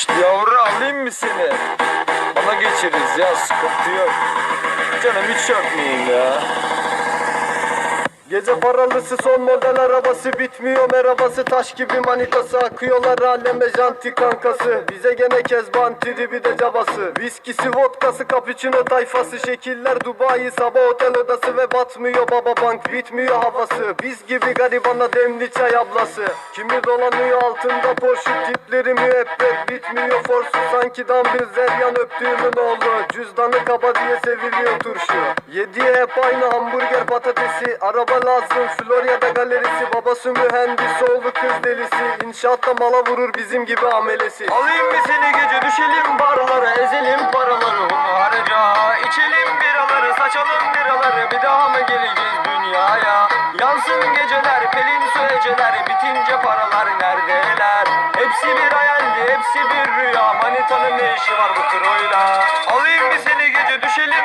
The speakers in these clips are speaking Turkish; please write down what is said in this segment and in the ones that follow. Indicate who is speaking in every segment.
Speaker 1: İşte yavru alayım mı seni? Bana geçeriz ya sıkıntı yok. Canım hiç yapmayayım ya. Gece paralısı son model arabası bitmiyor. Merhabası taş gibi manitası akıyorlar aleme janti kankası. Bize gene kezban tribi de cabası. Viskisi vodkası cappuccino tayfası. Şekiller Dubai sabah otel odası ve batmıyor baba bank bitmiyor havası. Biz gibi garibana demli çay ablası. Kimi dolanıyor altında Porsche tipleri müebbet bitmiyor forsu. Sanki bir zeryan öptüğümün oğlu. Cüzdanı kaba diye seviliyor turşu. Yediye hep aynı hamburger patatesi. Araba lazım Florya'da galerisi. Babası mühendis oğlu kız delisi. İnşaatta mala vurur bizim gibi amelesi. Alayım mı seni gece? Düşelim barlara ezelim paraları. Harca içelim biraları saçalım biraları. Bir daha mı geleceğiz dünyaya? Yansın geceler pelin söyleceler Bitince paralar neredeler? Hepsi bir hayaldi hepsi bir rüya. Manitanın ne işi var bu kroyla Alayım mı seni gece? Düşelim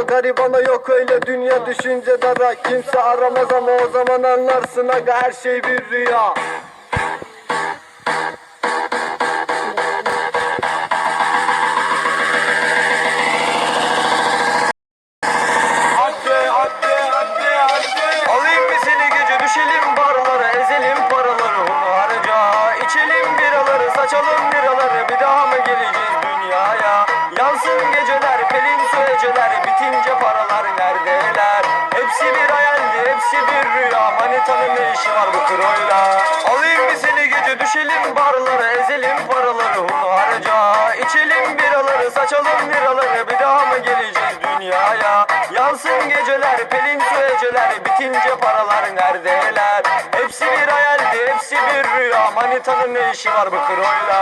Speaker 1: garibana yok öyle dünya düşünce dara. Kimse aramaz ama o zaman anlarsın aga her şey bir rüya. Düşelim barlara Ezelim paraları. Harca İçelim biraları saçalım rüya Manitanın ne işi var bu kroyla? Alayım mı seni gece düşelim barlara Ezelim paraları onu harca. İçelim biraları saçalım biraları Bir daha mı geleceğiz dünyaya? Yansın geceler pelin söyleceler Bitince paralar neredeler? Hepsi bir hayaldi hepsi bir rüya Manitanın ne işi var bu kroyla